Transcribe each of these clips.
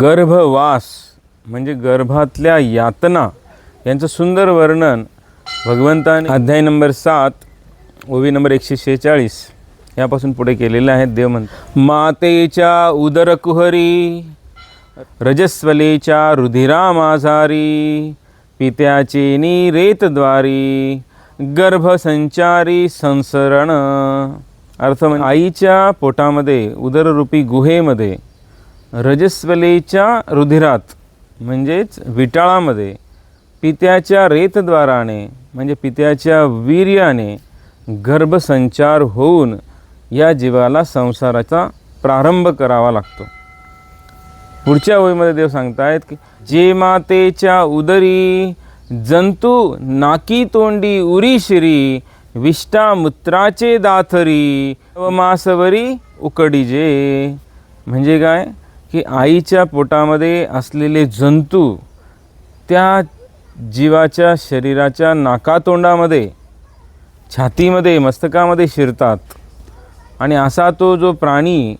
गर्भवास म्हणजे गर्भातल्या यातना यांचं सुंदर वर्णन भगवंताने अध्याय नंबर सात ओवी नंबर एकशे शेहेचाळीस यापासून पुढे केलेलं आहे. देव म्हणत मातेच्या उदरकुहरी रजस्वलेच्या रुधिरामाझारी पित्याचे रेतद्वारी गर्भसंचारी संसरण. अर्थ म्हणजे आईच्या पोटामध्ये उदररूपी गुहेमध्ये रजस्वलेच्या रुधिरात म्हणजेच विटाळामध्ये पित्याच्या रेतद्वाराने म्हणजे पित्याच्या वीर्याने गर्भसंचार होऊन या जीवाला संसाराचा प्रारंभ करावा लागतो. पुढच्या ओळीमध्ये देव सांगतायत की जे मातेच्या उदरी जंतू नाकी तोंडी उरी शिरी विष्टा मूत्राचे दाथरी व मासवरी उकडीजे म्हणजे काय? की आईच्या पोटामध्ये असलेले जंतू त्या जीवाच्या शरीराच्या नाकातोंडामध्ये छातीमध्ये मस्तकामध्ये शिरतात. आणि असा तो जो प्राणी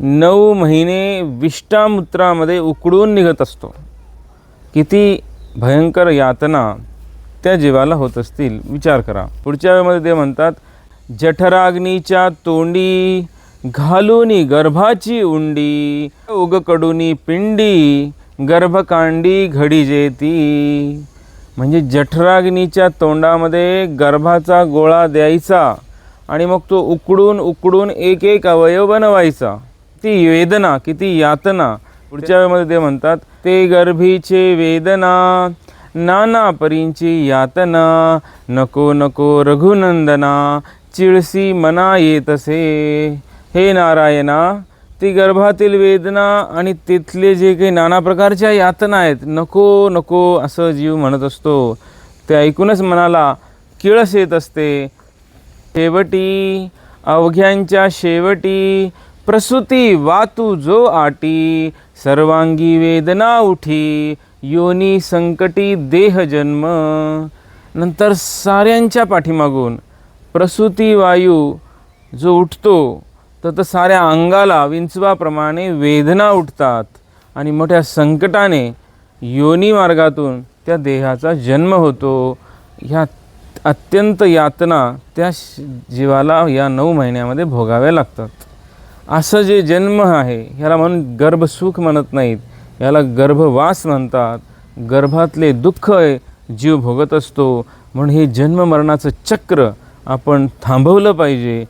नऊ महिने विष्टामूत्रामध्ये उकडून निघत असतो. किती भयंकर यातना त्या जीवाला होत असतील विचार करा. पुढच्या वेळेमध्ये ते म्हणतात जठराग्नीच्या तोंडी घालूनी गर्भाची उंडी उगकडूनी पिंडी गर्भकांडी घडी ती म्हणजे जठराग्नीच्या तोंडामध्ये गर्भाचा गोळा द्यायचा आणि मग तो उकडून उकडून एक एक अवयव बनवायचा. ती वेदना किती यातना. पुढच्या वेळेमध्ये ते म्हणतात ते गर्भीचे वेदना नाना परींची यातना नको नको रघुनंदना चिळसी मना येतसे हे नारायणा ती गर्भातील वेदना आणि तिथले जे काही नाना प्रकारच्या यातना आहेत नको नको असं जीव म्हणत असतो. ते ऐकूनच मनाला किळस येत असते. शेवटी अवघ्यांच्या शेवटी प्रसूती वातू जो आटी सर्वांगी वेदना उठी योनी संकटी देह जन्म. नंतर साऱ्यांच्या पाठीमागून प्रसूती वायू जो उठतो तर तर साऱ्या अंगाला विंचवाप्रमाणे वेदना उठतात. आणि मोठ्या संकटाने योनी मार्गातून त्या देहाचा जन्म होतो. ह्या अत्यंत यातना त्या जीवाला या नऊ महिन्यामध्ये भोगाव्या लागतात. असं जे जन्म आहे ह्याला म्हणून गर्भसुख म्हणत नाहीत. याला गर्भवास म्हणतात. गर्भातले दुःख आहे, जीव भोगत असतो. म्हणून हे जन्म मरणाचं चक्र आपण थांबवलं पाहिजे.